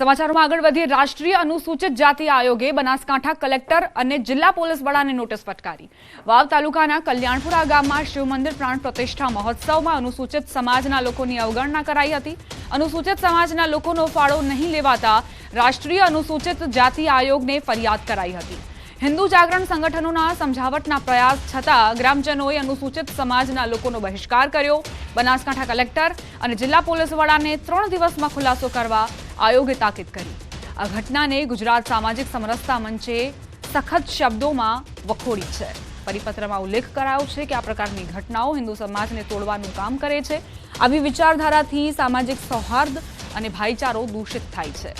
સમાચારોમાં આગળ વધીએ. રાષ્ટ્રીય અનુસૂચિત જાતિ આયોગે બનાસકાંઠા કલેક્ટર અને જિલ્લા પોલીસ વડાને નોટિસ ફટકારી. વાવ તાલુકાના કલ્યાણપુરા ગામમાં શિવ મંદિર પ્રાણ પ્રતિષ્ઠા મહોત્સવમાં અનુસૂચિત સમાજના લોકોની અવગણના કરાઈ હતી. અનુસૂચિત સમાજના લોકોનો ફાળો નહીં લેવાતા રાષ્ટ્રીય અનુસૂચિત જાતિ આયોગને ફરિયાદ કરાઈ હતી. હિન્દુ જાગરણ સંગઠનોના સમજાવટના પ્રયાસ છતાં ગ્રામજનોએ અનુસૂચિત સમાજના લોકોનો બહિષ્કાર કર્યો. બનાસકાંઠા કલેક્ટર અને જિલ્લા પોલીસ વડાને ત્રણ દિવસમાં ખુલાસો કરવા આયોગે તાકીદ કરી. આ ઘટનાને ગુજરાત સામાજિક સમરસતા મંચે સખત શબ્દોમાં વખોડી છે. પરિપત્રમાં ઉલ્લેખ કરાયો છે કે આ પ્રકારની ઘટનાઓ હિન્દુ સમાજને તોડવાનું કામ કરે છે. આવી વિચારધારાથી સામાજિક સૌહાર્દ અને ભાઈચારો દૂષિત થાય છે.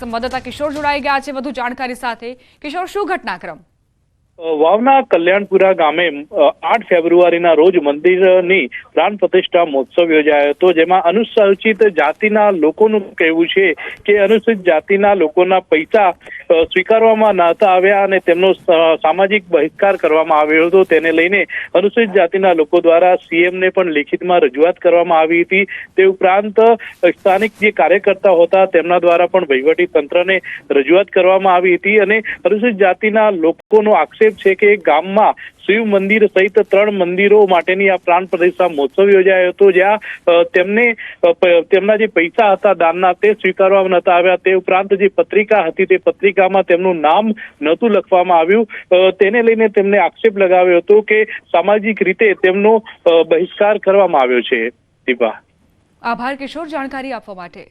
સંવાદદાતા કિશોર જોડાઈ ગયા છે. વધુ જાણકારી સાથે. કિશોર, શું ઘટનાક્રમ? વાવના કલ્યાણપુરા ગામે આઠ ફેબ્રુઆરીના રોજ મંદિરની પ્રાણ પ્રતિષ્ઠા મહોત્સવ યોજાયો હતો, જેમાં અનુસૂચિત જાતિના લોકોનું કહેવું છે કે અનુસૂચિત જાતિના લોકોના પૈસા સ્વીકારવામાં નહોતા આવ્યા અને તેમનો સામાજિક બહિષ્કાર કરવામાં આવ્યો હતો. તેને લઈને અનુસૂચિત જાતિના લોકો દ્વારા સીએમને પણ લેખિતમાં રજૂઆત કરવામાં આવી હતી. તે ઉપરાંત સ્થાનિક જે કાર્યકર્તા હતા તેમના દ્વારા પણ વહીવટી તંત્રને રજૂઆત કરવામાં આવી હતી અને અનુસૂચિત જાતિના લોકોનો આક્ષેપ છે કે ગામમાં શિવ મંદિર સહિત ત્રણ મંદિરો માટેની આ પ્રાણ પ્રતિષ્ઠા મહોત્સવ યોજાયો હતો. જ્યાં તેમને તેમના જે પૈસા હતા દાનના તે સ્વીકારવામાં નતા આવ્યા. તે ઉપરાંત જે પત્રિકા હતી તે પત્રિકામાં તેમનું નામ નહોતું લખવામાં આવ્યું. તેને લઈને તેમને આક્ષેપ લગાવ્યો હતો કે સામાજિક રીતે તેમનો બહિષ્કાર કરવામાં આવ્યો છે. દીપા. આભાર કિશોર, જાણકારી આપવા માટે.